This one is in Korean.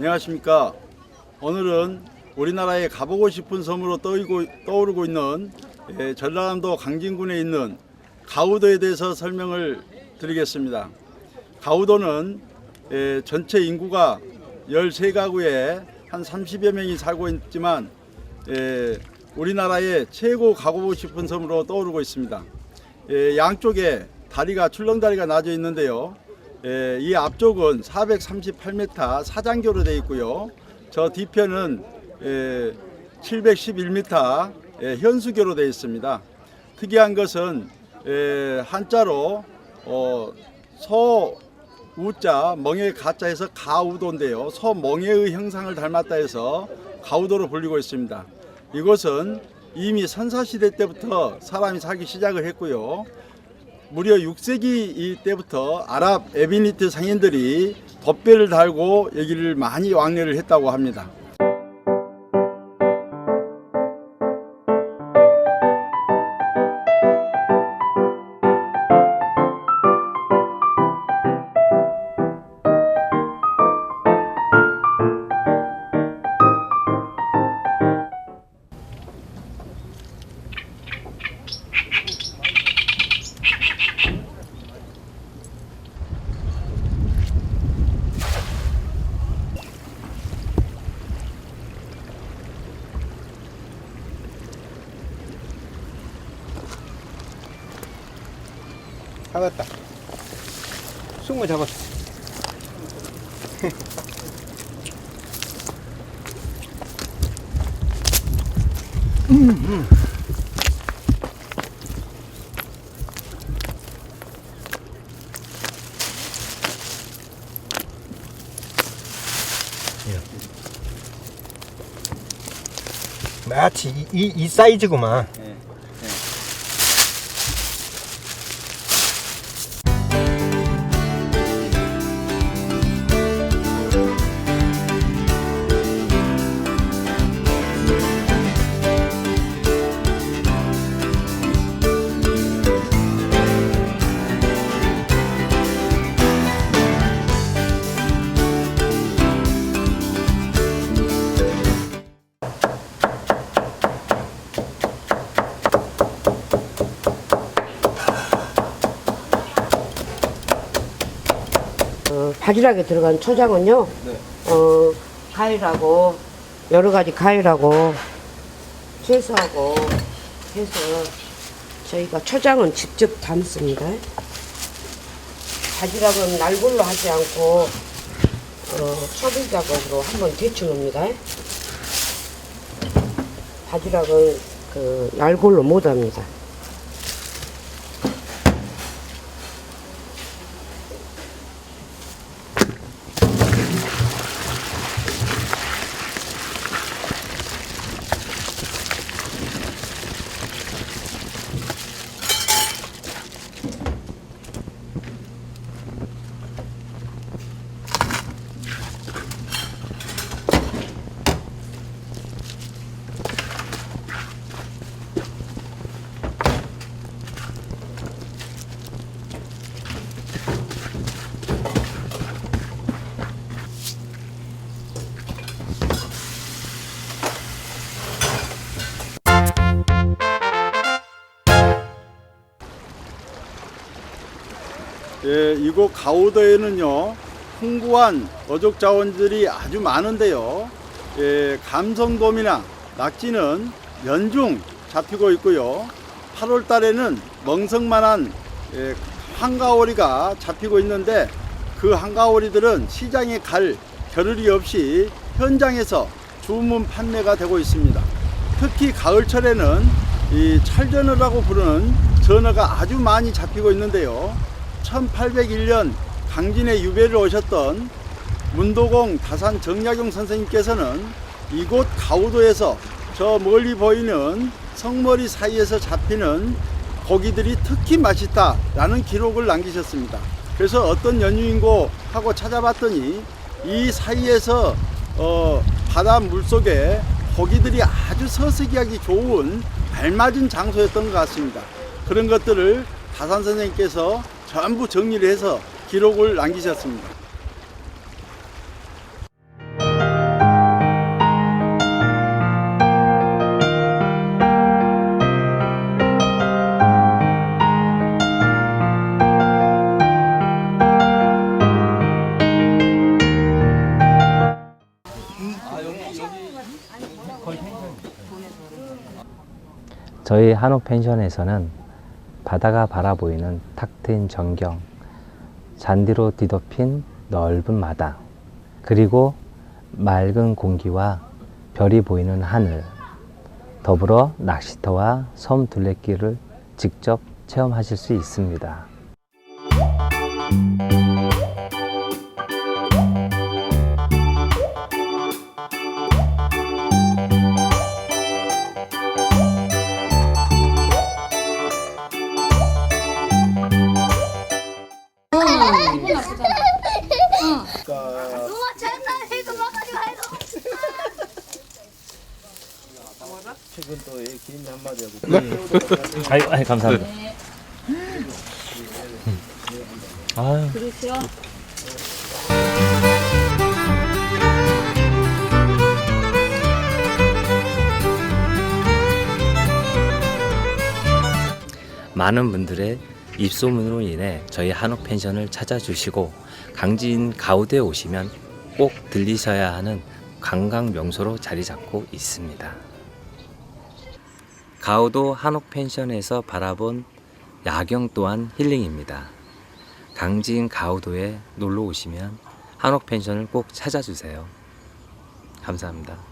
안녕하십니까. 오늘은 우리나라에 가보고 싶은 섬으로 떠오르고, 떠오르고 있는 예, 전라남도 강진군에 있는 가우도에 대해서 설명을 드리겠습니다. 가우도는 예, 전체 인구가 13가구에 한 30여 명이 살고 있지만 예, 우리나라의 최고 가보고 싶은 섬으로 떠오르고 있습니다. 예, 양쪽에 다리가 출렁다리가 나져 있는데요. 예, 이 앞쪽은 438m 사장교로 되어 있고요. 저 뒤편은 예, 711m 예, 현수교로 되어 있습니다. 특이한 것은 예, 한자로 어, 소 우자 멍에 가자해서 가우도인데요. 소 멍에의 형상을 닮았다 해서 가우도로 불리고 있습니다. 이곳은 이미 선사시대 때부터 사람이 살기 시작을 했고요. 무려 6세기 이때부터 아랍 에비니트 상인들이 돛배를 달고 여기를 많이 왕래를 했다고 합니다. 잡았다. 숭어 잡았어. 마치 이, 이, 이 사이즈구만. 어, 바지락에 들어간 초장은요, 어, 과일하고, 여러 가지 과일하고, 채소하고 해서 저희가 초장은 직접 담습니다. 바지락은 날골로 하지 않고, 어, 초비 작업으로 한번 데쳐놓습니다. 바지락은 그, 날골로 못 합니다. 예, 이곳 가우도에는요 풍부한 어족 자원들이 아주 많은데요. 예, 감성돔이나 낙지는 연중 잡히고 있고요. 8월 달에는 멍석만한 예, 한가오리가 잡히고 있는데 그 한가오리들은 시장에 갈 겨를이 없이 현장에서 주문 판매가 되고 있습니다. 특히 가을철에는 이 찰전어라고 부르는 전어가 아주 많이 잡히고 있는데요. 1801년 강진에 유배를 오셨던 문도공 다산 정약용 선생님께서는 이곳 가우도에서 저 멀리 보이는 성머리 사이에서 잡히는 고기들이 특히 맛있다라는 기록을 남기셨습니다. 그래서 어떤 연유인고 하고 찾아봤더니 이 사이에서 어, 바다 물속에 고기들이 아주 서식하기 좋은 알맞은 장소였던 것 같습니다. 그런 것들을 다산 선생님께서 전부 정리를 해서 기록을 남기셨습니다. 저희 한옥 펜션에서는 바다가 바라보이는 탁 트인 전경, 잔디로 뒤덮인 넓은 마당, 그리고 맑은 공기와 별이 보이는 하늘, 더불어 낚시터와 섬 둘레길을 직접 체험하실 수 있습니다. 아유, 아유 감사합니다. 아유. 많은 분들의 입소문으로 인해 저희 한옥 펜션을 찾아주시고 강진 가우드에 오시면 꼭 들리셔야 하는 관광 명소로 자리 잡고 있습니다. 가우도 한옥 펜션에서 바라본 야경 또한 힐링입니다. 강진 가우도에 놀러 오시면 한옥 펜션을 꼭 찾아주세요. 감사합니다.